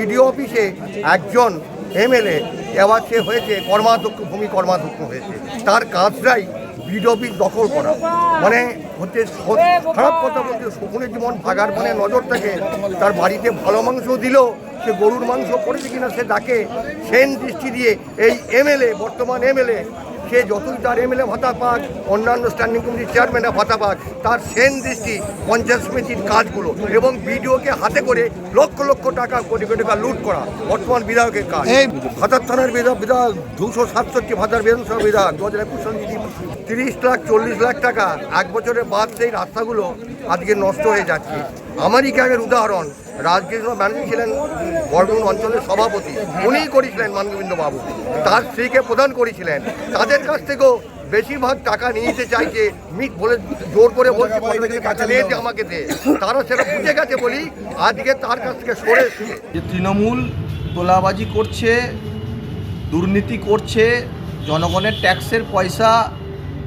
BDO অফিসে একজন MLA, এবার সে হয়েছে কর্মাধ্যক্ষ, ভূমি কর্মাধ্যক্ষ হয়েছে। তার কাজটাই বিডিও অফিস দখল করা। মানে হচ্ছে খারাপ কথা বলতে শকুনের জীবন ভাগার মানে নজর থাকে। তার বাড়িতে ভালো মাংস দিল, সে গরুর মাংস করেছে কিনা সে ডাকে সেন দৃষ্টি দিয়ে এই এমএলএ, বর্তমান এমএলএ সে যতই তার এমএলএ ভাতা পাক অন্যান্য স্ট্যান্ডিং কমিটির চেয়ারম্যানের ভাতা পাক তার সেন দৃষ্টি পঞ্চায়েত সমিতির কাজগুলো এবং বিডিওকে হাতে করে লক্ষ লক্ষ টাকা কোটি কোটি টাকা লুট করা বর্তমান বিধায়কের কাজ। এই ভাতার থানার বিধায়ক বিধায়ক দুশো সাতষট্টি ভাতার বিধানসভা বিধায়ক দু হাজার একুশ সালে তিরিশ লাখ চল্লিশ লাখ টাকা এক বছরের বাদ সেই রাস্তাগুলো আজকে নষ্ট হয়ে যাচ্ছে। আমারই ক্যাবের উদাহরণ রাজকৃষ্ণ ব্যানার্জি ছিলেন বর্ধমান অঞ্চলের সভাপতি। উনিই করেছিলেন মানগোবিন্দ বাবু তার স্ত্রীকে প্রদান করেছিলেন। তাদের কাছ থেকেও বেশিরভাগ টাকা নিতে চাইছে মিট বলে জোর করে বলছে পঞ্চায়েতের কাছে আমাকে দে। তারা সেটা বুঝে গেছে বলি আজকে তার কাছ থেকে সরে যে তৃণমূল তোলাবাজি করছে, দুর্নীতি করছে, জনগণের ট্যাক্সের পয়সা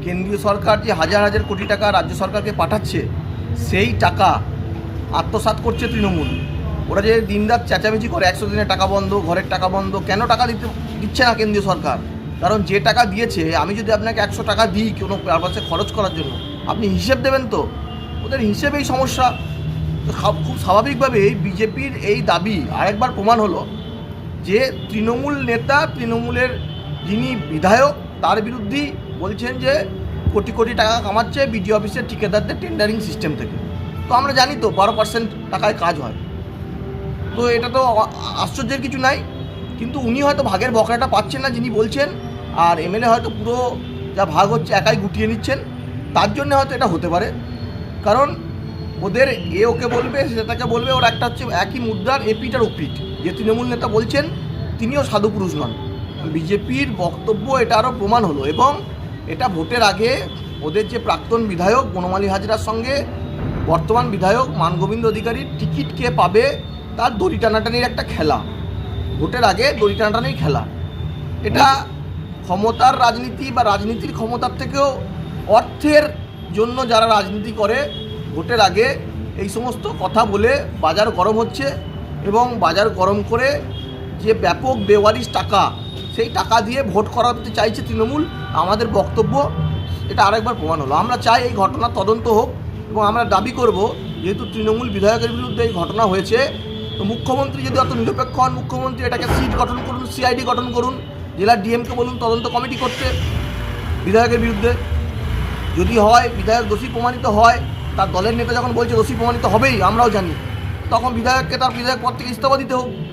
কেন্দ্রীয় সরকার যে হাজার হাজার কোটি টাকা রাজ্য সরকারকে পাঠাচ্ছে, সেই টাকা আত্মসাৎ করছে তৃণমূল। ওরা যে দিনরাত চেঁচামেচি করে একশো দিনের টাকা বন্ধ, ঘরের টাকা বন্ধ, কেন টাকা দিতে দিচ্ছে না কেন্দ্রীয় সরকার? কারণ যে টাকা দিয়েছে, আমি যদি আপনাকে একশো টাকা দিই কোনো পারপাসে খরচ করার জন্য, আপনি হিসেব দেবেন তো? ওদের হিসেবেই সমস্যা। খুব স্বাভাবিকভাবেই বিজেপির এই দাবি আরেকবার প্রমাণ হলো যে তৃণমূল নেতা, তৃণমূলের যিনি বিধায়ক, তার বিরুদ্ধেই বলছেন যে কোটি কোটি টাকা কামাচ্ছে বিডিও অফিসের ঠিকাদারদের টেন্ডারিং সিস্টেম থেকে। তো আমরা জানি তো, বারো পার্সেন্ট টাকায় কাজ হয়। তো এটা তো আশ্চর্যের কিছু নাই। কিন্তু উনি হয়তো ভাগের বকরাটা পাচ্ছেন না যিনি বলছেন, আর এমএলএ হয়তো পুরো যা ভাগ হচ্ছে একাই গুটিয়ে নিচ্ছেন। তার জন্য হয়তো এটা হতে পারে। কারণ ওদের এ ওকে বলবে সেটাকে বলবে, ওর একটা হচ্ছে একই মুদ্রার এপিটার ওপিট যে তৃণমূল নেতা বলছেন, তিনিও সাধু পুরুষ নন। বিজেপির বক্তব্য এটা আরও প্রমাণ হলো এবং এটা ভোটের আগে ওদের যে প্রাক্তন বিধায়ক বনমালী হাজরার সঙ্গে বর্তমান বিধায়ক মানগোবিন্দ অধিকারীর টিকিট কে পাবে তার দড়ি টানাটানির একটা খেলা। ভোটের আগে দড়ি টানাটানির খেলা। এটা ক্ষমতার রাজনীতি বা রাজনীতির ক্ষমতার থেকেও অর্থের জন্য যারা রাজনীতি করে, ভোটের আগে এই সমস্ত কথা বলে বাজার গরম হচ্ছে এবং বাজার গরম করে যে ব্যাপক বেওয়ারিশ টাকা, সেই টাকা দিয়ে ভোট করাতে চাইছে তৃণমূল, আমাদের বক্তব্য, এটা আরেকবার প্রমাণ হলো। আমরা চাই এই ঘটনা তদন্ত হোক এবং আমরা দাবি করব, যেহেতু তৃণমূল বিধায়কের বিরুদ্ধে এই ঘটনা হয়েছে, তো মুখ্যমন্ত্রী যদি অত নিরপেক্ষ হন, মুখ্যমন্ত্রী এটাকে সিট গঠন করুন সিআইডি গঠন করুন জেলার ডিএমকে বলুন, তদন্ত কমিটি করতে বিধায়কের বিরুদ্ধে। যদি হয়, বিধায়ক দোষী প্রমাণিত হয়, তার দলের নেতা যখন বলছে দোষী প্রমাণিত হবেই, আমরাও জানি। তখন বিধায়ককে তার বিধায়ক পদ থেকে ইস্তফা দিতে হোক।